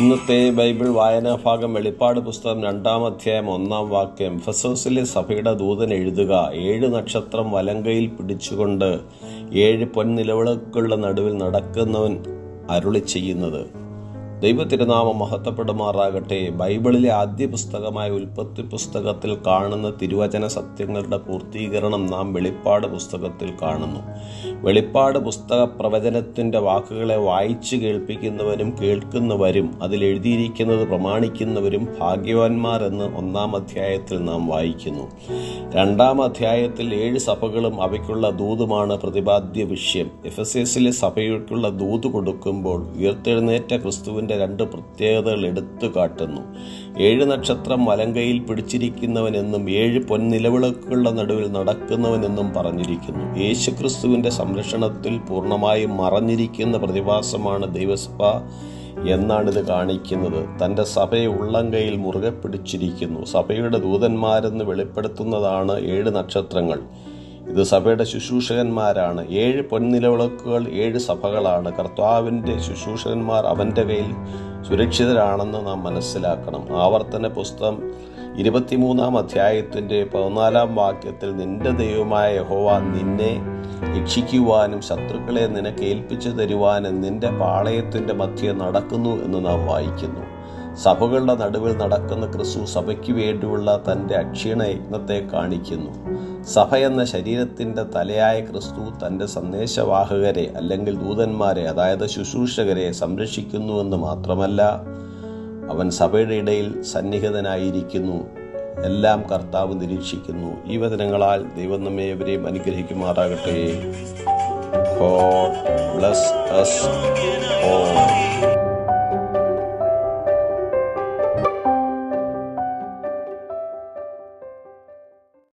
ഇന്നത്തെ ബൈബിൾ വായനാ ഭാഗം വെളിപ്പാട് പുസ്തകം രണ്ടാം അധ്യായം ഒന്നാം വാക്യം. ഫെസോസിലെ സഭയുടെ ദൂതൻ എഴുതുക ഏഴ് നക്ഷത്രം വലങ്കയിൽ പിടിച്ചുകൊണ്ട് ഏഴ് പൊൻനിലവിളക്കുകളുടെ നടുവിൽ നടക്കുന്നവൻ അരുളി ചെയ്യുന്നത് ദൈവത്തിരുനാമം മഹത്വപ്പെടുമാറാകട്ടെ. ബൈബിളിലെ ആദ്യ പുസ്തകമായ ഉൽപ്പത്തി പുസ്തകത്തിൽ കാണുന്ന തിരുവചന സത്യങ്ങളുടെ പൂർത്തീകരണം നാം വെളിപ്പാട് പുസ്തകത്തിൽ കാണുന്നു. വെളിപ്പാട് പുസ്തക പ്രവചനത്തിന്റെ വാക്കുകളെ വായിച്ചു കേൾപ്പിക്കുന്നവരും കേൾക്കുന്നവരും അതിൽ എഴുതിയിരിക്കുന്നത് പ്രമാണിക്കുന്നവരും ഭാഗ്യവാന്മാരെന്ന് ഒന്നാം അധ്യായത്തിൽ നാം വായിക്കുന്നു. രണ്ടാം അധ്യായത്തിൽ ഏഴ് സഭകളും അവയ്ക്കുള്ള ദൂതുമാണ് പ്രതിപാദ്യ വിഷയം എഫ് എസ് എസിലെ സഭയ്ക്കുള്ള ദൂത് കൊടുക്കുമ്പോൾ ഉയർത്തെഴുന്നേറ്റ ക്രിസ്തുവിന്റെ രണ്ട് പ്രത്യേകതകൾ എടുത്തു കാട്ടുന്നു. ഏഴ് നക്ഷത്രം വലങ്കയിൽ പിടിച്ചിരിക്കുന്നവനെന്നും ഏഴ് പൊൻനിലവിളക്കുകളുടെ നടുവിൽ നടക്കുന്നവനെന്നും പറഞ്ഞിരിക്കുന്നു. യേശു ക്രിസ്തുവിന്റെ സംരക്ഷണത്തിൽ പൂർണമായും മറഞ്ഞിരിക്കുന്ന പ്രതിഭാസമാണ് ദൈവസഭ എന്നാണിത് കാണിക്കുന്നത്. തന്റെ സഭയെ ഉള്ളങ്കയിൽ മുറുകെ പിടിച്ചിരിക്കുന്നു. സഭയുടെ ദൂതന്മാരെന്ന് വെളിപ്പെടുത്തുന്നതാണ് ഏഴ് നക്ഷത്രങ്ങൾ. ഇത് സഭയുടെ ശുശ്രൂഷകന്മാരാണ്. ഏഴ് പൊൻനിലവിളക്കുകൾ ഏഴ് സഭകളാണ്. കർത്താവിന്റെ ശുശ്രൂഷകന്മാർ അവന്റെ കയ്യിൽ സുരക്ഷിതരാണെന്ന് നാം മനസ്സിലാക്കണം. ആവർത്തന പുസ്തകം ഇരുപത്തിമൂന്നാം അധ്യായത്തിന്റെ പതിനാലാം വാക്യത്തിൽ നിന്റെ ദൈവമായ യഹോവ നിന്നെ രക്ഷിക്കുവാനും ശത്രുക്കളെ നിനക്ക് ഏൽപ്പിച്ചു തരുവാനും നിന്റെ പാളയത്തിന്റെ മധ്യേ നടക്കുന്നു എന്ന് നാം വായിക്കുന്നു. സഭകളുടെ നടുവിൽ നടക്കുന്ന ക്രിസ്തു സഭയ്ക്ക് വേണ്ടിയുള്ള തന്റെ അക്ഷീണ യജ്ഞത്തെ കാണിക്കുന്നു. സഭ എന്ന ശരീരത്തിന്റെ തലയായ ക്രിസ്തു തന്റെ സന്ദേശവാഹകരെ അല്ലെങ്കിൽ ദൂതന്മാരെ അതായത് ശുശ്രൂഷകരെ സംരക്ഷിക്കുന്നുവെന്ന് മാത്രമല്ല അവൻ സഭയുടെ ഇടയിൽ സന്നിഹിതനായിരിക്കുന്നു. എല്ലാം കർത്താവ് നിരീക്ഷിക്കുന്നു. ഈ വചനങ്ങളാൽ ദൈവം നമ്മെ എവരെയും അനുഗ്രഹിക്കുമാറാകട്ടെ. us all.